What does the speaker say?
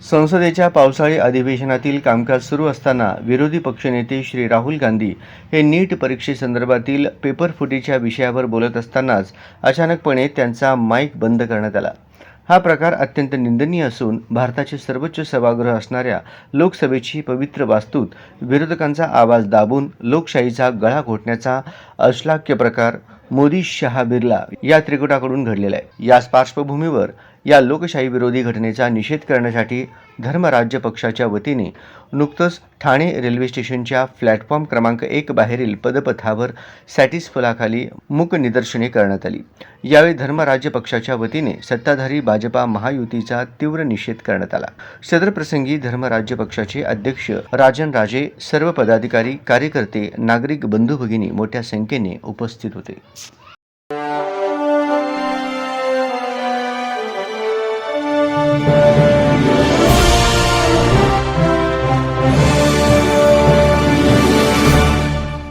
संसदेच्या पावसाळी अधिवेशनातील कामकाज सुरू असताना विरोधी पक्षनेते श्री राहुल गांधी हे नीट परीक्षेसंदर्भातील पेपर फुटीच्या विषयावर बोलत असतानाच अचानकपणे त्यांचा माईक बंद करण्यात आला. हा प्रकार अत्यंत निंदनीय असून भारताचे सर्वोच्च सभागृह असणाऱ्या लोकसभेची पवित्र वास्तूत विरोधकांचा आवाज दाबून लोकशाहीचा गळा घोटण्याचा अश्लाक्य प्रकार मोदी शहा बिर्ला या त्रिकुटाकडून घडलेला आहे. याच पार्श्वभूमीवर या लोकशाही विरोधी घटनेचा निषेध करण्यासाठी धर्मराज्य पक्षाच्या वतीने नुकतंच ठाणे रेल्वे स्टेशनच्या प्लॅटफॉर्म क्रमांक एक बाहेरील पदपथावर सॅटिस फुलाखाली मूक निदर्शने करण्यात आली. यावेळी धर्मराज्य पक्षाच्या वतीने सत्ताधारी भाजपा महायुतीचा तीव्र निषेध करण्यात आला. सदर प्रसंगी धर्मराज्य पक्षाचे अध्यक्ष राजन राजे सर्व पदाधिकारी कार्यकर्ते नागरिक बंधू भगिनी मोठ्या संख्येने उपस्थित होते.